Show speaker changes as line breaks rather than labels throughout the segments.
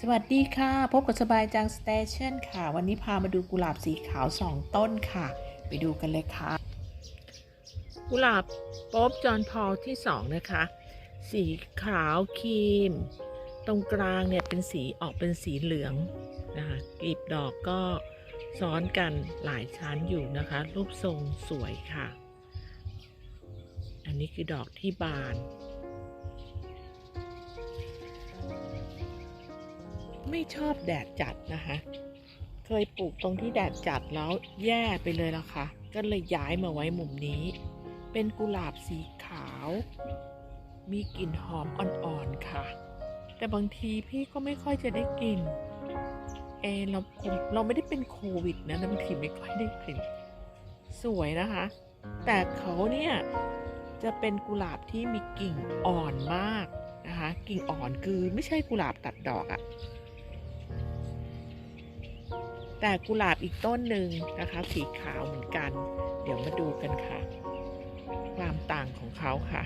สวัสดีค่ะ พบกับสบายจังสเตชันค่ะ วันนี้พามาดูกุหลาบสีขาวสองต้นค่ะ ไปดูกันเลยค่ะ กุหลาบป๊อบจอนพอลที่สองนะคะ สีขาวครีม ตรงกลางเนี่ยเป็นสีออกเป็นสีเหลืองนะคะกลีบดอกก็ซ้อนกันหลายชั้นอยู่นะคะ รูปทรงสวยค่ะ อันนี้คือดอกที่บาน ไม่ชอบแดดจัดนะคะ เคยปลูกตรงที่แดดจัดแล้วแย่ไปเลยละค่ะ ก็เลยย้ายมาไว้มุมนี้ เป็นกุหลาบสีขาว มีกลิ่นหอมอ่อนๆค่ะ แต่บางทีพี่ก็ไม่ค่อยจะได้กลิ่นเอเราเราไม่ได้เป็นโควิดนะบางทีไม่ค่อยได้กลิ่นสวยนะคะ แต่เขาเนี่ยจะเป็นกุหลาบที่มีกิ่งอ่อนมากนะคะ กิ่งอ่อนคือไม่ใช่กุหลาบตัดดอกอะ แต่กุหลาบอีกต้นหนึ่งนะคะ สีขาวเหมือนกัน เดี๋ยวมาดูกันค่ะ ความต่างของเขาค่ะ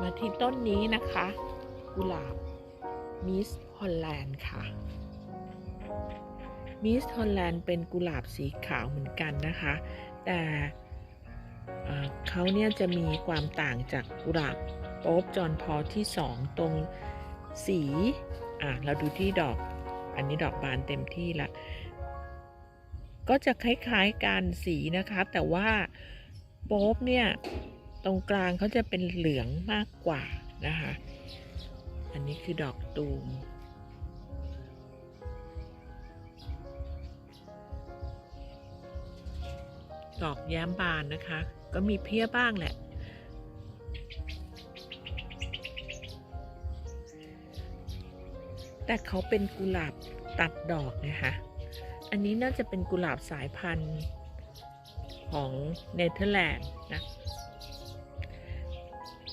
มาที่ต้นนี้นะคะ กุหลาบมิสฮอลแลนด์ค่ะมิสฮอลแลนด์เป็นกุหลาบสีขาวเหมือนกันนะคะ แต่เอ่เขาเนี่ยจะมีความต่างจากกุหลาบโป๊บจอนพอที่สองตรงสี อะ เราดูที่ดอก อันนี้ดอกบานเต็มที่ละ ก็จะคล้ายๆกันสีนะคะ แต่ว่าโป๊บเนี่ยตรงกลางเขาจะเป็นเหลืองมากกว่านะคะ อันนี้คือดอกตูม ดอกแย้มบานนะคะ ก็มีเพี้ยบ้างแหละ แต่เขาเป็นกุหลาบตัดดอกนะคะอันนี้น่าจะเป็นกุหลาบสายพันธุ์ของเนเธอร์แลนด์นะ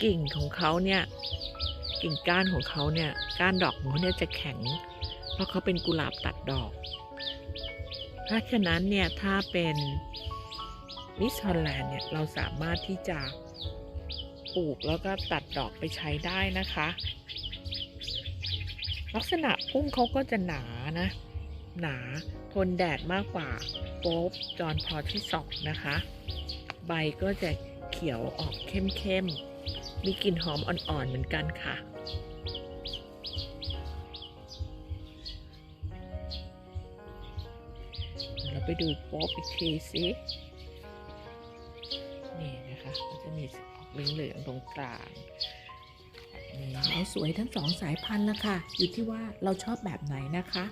กิ่งของเขาเนี่ยกิ่งก้านของเขาเนี่ยก้านดอกของเขาเนี่ยจะแข็ง เพราะเขาเป็นกุหลาบตัดดอก เพราะฉะนั้นเนี่ยถ้าเป็นมิสฮอลแลนด์เนี่ยเราสามารถที่จะปลูกแล้วก็ตัดดอกไปใช้ได้นะคะ ลักษณะพุ่มเขาก็จะหนานะ หนาทนแดดมากกว่าโป๊บจอนพอที่สองนะคะ ใบก็จะเขียวออกเข้มๆ มีกลิ่นหอมอ่อนๆเหมือนกันค่ะเราไปดูโป๊บอีกทีสินี่นะคะ ก็จะมีออกเหลืองๆตรงกลางาวสวยทั้งสองสายพันธุ์ละค่ะ อยู่ที่ว่าเราชอบแบบไหนนะคะ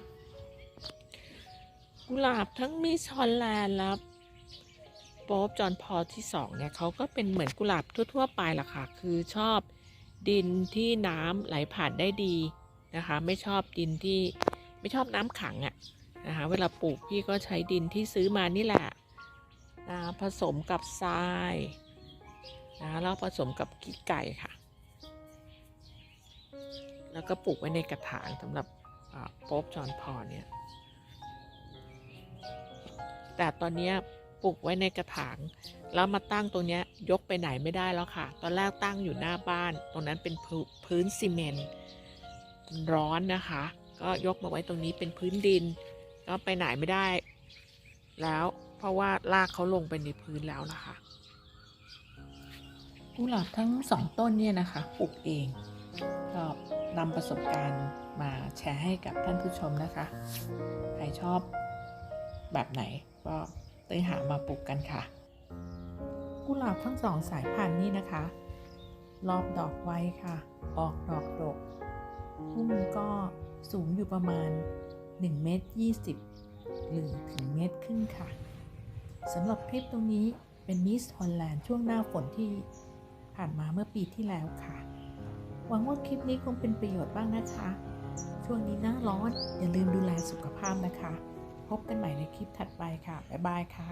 กุหลาบทั้งมิสฮอลแลนด์และโป๊บจอนพอที่สองเนี่ยเขาก็เป็นเหมือนกุหลาบทั่ว ๆ ไปล่ะค่ะ คือชอบดินที่น้ำไหลผ่านได้ดีนะคะ ไม่ชอบดินที่ไม่ชอบน้ำขังอะนะคะเวลาปลูกพี่ก็ใช้ดินที่ซื้อมานี่แหละนะผสมกับทรายนะแล้วผสมกับขี้ไก่ค่ะ แล้วก็ปลูกไว้ในกระถางสำหรับโป๊บจอนพอเนี่ย แต่ตอนนี้ปลูกไว้ในกระถาง แล้วมาตั้งตรงนี้ยกไปไหนไม่ได้แล้วค่ะ ตอนแรกตั้งอยู่หน้าบ้าน ตรงนั้นเป็นพื้นพื้นซีเมนต์ร้อนนะคะ ก็ยกมาไว้ตรงนี้เป็นพื้นดิน ก็ไปไหนไม่ได้ แล้วเพราะว่าลากเขาลงไปในพื้นแล้วนะคะกุหลาบทั้งสองต้นเนี่ยนะคะปลูกเอง นำประสบการณ์มาแชร์ให้กับท่านผู้ชมนะคะ ใครชอบแบบไหนก็ไปหามาปลูกกันค่ะ กุหลาบทั้งสองสายพันธุ์นี่นะคะ รอบดอกไว้ค่ะ ออกดอกดกพุ่มก็สูงอยู่ประมาณ1เมตร20 หรือถึงเมตรครึ่งค่ะสำหรับคลิปตรงนี้เป็นมิสฮอลแลนด์ช่วงหน้าฝนที่ผ่านมาเมื่อปีที่แล้วค่ะ หวังว่าคลิปนี้คงเป็นประโยชน์บ้างนะคะ ช่วงนี้หน้าร้อนอย่าลืมดูแลสุขภาพนะคะ พบกันใหม่ในคลิปถัดไปค่ะ บ๊ายบายค่ะ